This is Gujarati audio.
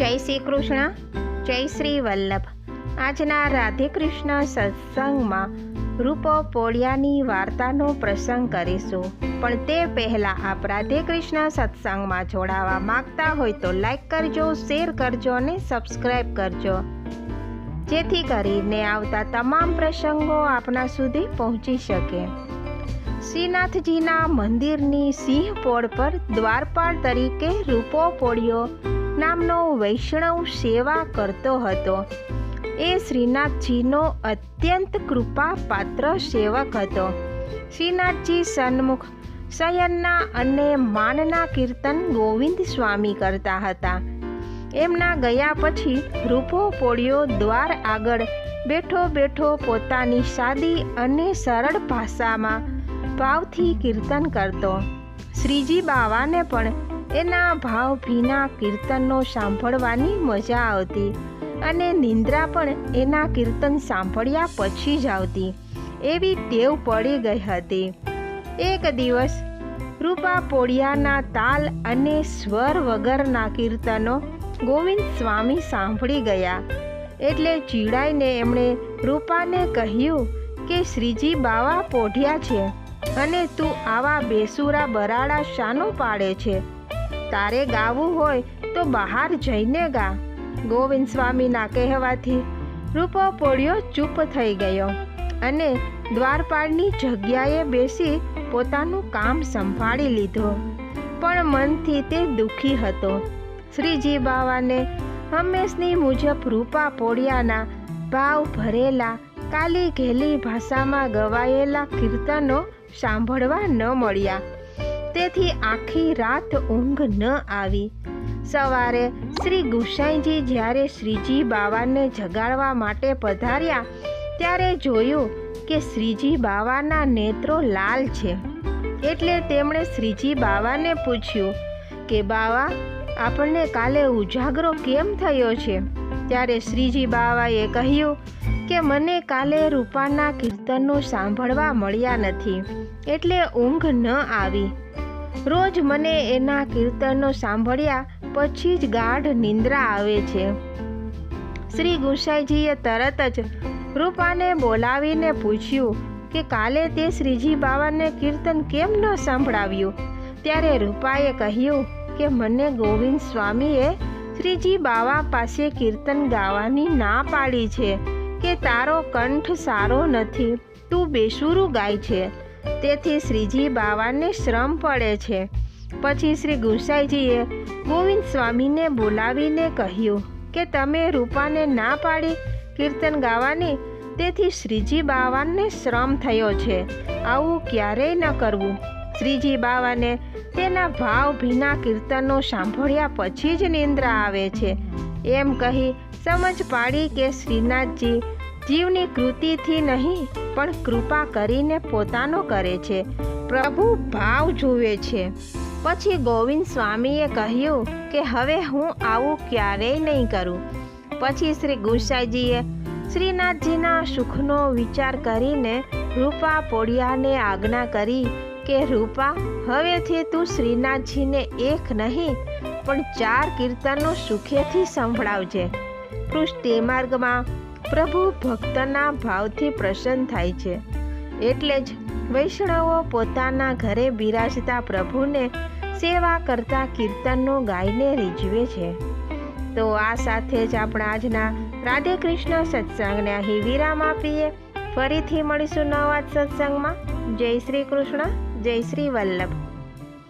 જય શ્રી કૃષ્ણ જય શ્રી વલ્લભ. આજના રાધે કૃષ્ણ સત્સંગમાં રૂપો પોળિયાની વાર્તાનો પ્રસંગ કરીશું. પણ તે પહેલાં આપ રાધે કૃષ્ણ સત્સંગમાં જોડાવા માંગતા હોય તો લાઈક કરજો, શેર કરજો અને સબસ્ક્રાઈબ કરજો. જેથી કરીને આવતા તમામ પ્રસંગો આપના સુધી પહોંચી શકે. શ્રીનાથજીના મંદિરની સિંહ પોળ પર દ્વારપાળ તરીકે રૂપો પોળ્યો નામનો વૈષ્ણવ સેવા કરતો હતો. એ શ્રીનાથજીનો અત્યંત કૃપા પાત્ર સેવક હતો. શ્રીનાથજી સન્મુખ શયનના અને માનના કીર્તન ગોવિંદ સ્વામી કરતા હતા. એમના ગયા પછી રૂપો પોળિયો દ્વાર આગળ બેઠો બેઠો પોતાની સાદી અને સરળ ભાષામાં ભાવથી કીર્તન કરતો. શ્રીજી બાવાને પણ એના ભાવ ભીના કીર્તનો સાંભળવાની મજા આવતી અને નિંદ્રા પણ એના કીર્તન સાંભળ્યા પછી જ આવતી. એવી ટેવ પડી ગઈ હતી. એક દિવસ રૂપા પોળિયાના તાલ અને સ્વર વગરના કીર્તનો ગોવિંદ સ્વામી સાંભળી ગયા. એટલે ચીડાઈને એમણે રૂપાને કહ્યું કે, શ્રીજી, બાવા પોઢ્યા છે અને તું આવા બેસુરા બરાડા શાનો પાડે છે? તારે ગાવું હોય તો બહાર જઈને ગા. ગોવિંદ સ્વામીના કહેવાથી રૂપો પોળિયો ચૂપ થઈ ગયો અને દ્વારપાળની જગ્યાએ બેસી પોતાનું કામ સંભાળી લીધો. પણ મનથી તે દુઃખી હતો. શ્રીજી બાવાને હંમેશની મુજબ રૂપા પોળિયાના ભાવ ભરેલા, કાલી ઘેલી ભાષામાં ગવાયેલા કીર્તનો સાંભળવા ન મળ્યા. તેથી આખી રાત ઊંઘ ન આવી. સવારે શ્રી ગુસાઈજી જ્યારે શ્રીજી બાવાને જગાડવા માટે પધાર્યા, ત્યારે જોયું કે શ્રીજી બાવાના નેત્રો લાલ છે. એટલે તેમણે શ્રીજી બાવાને પૂછ્યું કે, બાવા, આપણને કાલે ઉજાગરો કેમ થયો છે? ત્યારે શ્રીજી બાવાએ કહ્યું કે, મને કાલે રૂપાના કીર્તનો સાંભળવા મળ્યા નથી, એટલે ઊંઘ ન આવી. રોજ મને એના કીર્તનો સાંભળ્યા પછી જ ગાઢ નિંદ્રા આવે છે. શ્રી ગુસાઈજીએ તરત જ રૂપાને બોલાવીને પૂછ્યું કે કાલે તે શ્રીજી બાવાને કીર્તન કેમ ન સંભળાવ્યું? ત્યારે રૂપાએ કહ્યું કે મને ગોવિંદ સ્વામીએ શ્રીજી બાવા પાસે કીર્તન ગાવાની ના પાડી છે કે તારો કંઠ સારો નથી, તું બેસુરું ગાય છે. તેથી શ્રીજી બાવાને શ્રમ પડે છે. પછી શ્રી ગુસાઈજીએ ગોવિંદ સ્વામીને બોલાવીને કહ્યું કે તમે રૂપાને ના પાડી કીર્તન ગાવાની, તેથી શ્રીજી બાવાને શ્રમ થયો છે. આવું ક્યારેય ન કરવું. શ્રીજી બાવાને તેના ભાવ ભીના કીર્તનો સાંભળ્યા પછી જ નિંદ્રા આવે છે. એમ કહી સમજ પાડી કે શ્રીનાથજી જીવની કૃતિથી નહીં, પણ કૃપા કરીને પોતાનો કરે છે. પ્રભુ ભાવ જુએ છે. પછી ગોવિંદ સ્વામીએ કહ્યું કે હવે હું આવું ક્યારેય નહીં કરું. પછી શ્રી ગુસાઈજીએ શ્રીનાથજીના સુખનો વિચાર કરીને રૂપા પોડિયાને આજ્ઞા કરી કે, રૂપા, હવેથી તું શ્રીનાથજીને એક નહીં, પણ ચાર કીર્તનો સુખેથી સંભળાવજે. પૃષ્ટિ માર્ગમાં પ્રભુ ભક્તના ભાવથી પ્રસન્ન થાય છે. એટલે જ વૈષ્ણવો પોતાના ઘરે બિરાજતા પ્રભુને સેવા કરતા કીર્તનનો ગાઈને રીઝવે છે. તો આ સાથે જ આપણા આજના રાધે કૃષ્ણ સત્સંગને અહીં વિરામ આપીએ. ફરીથી મળીશું નવા સત્સંગમાં. જય શ્રી કૃષ્ણ, જય શ્રી વલ્લભ.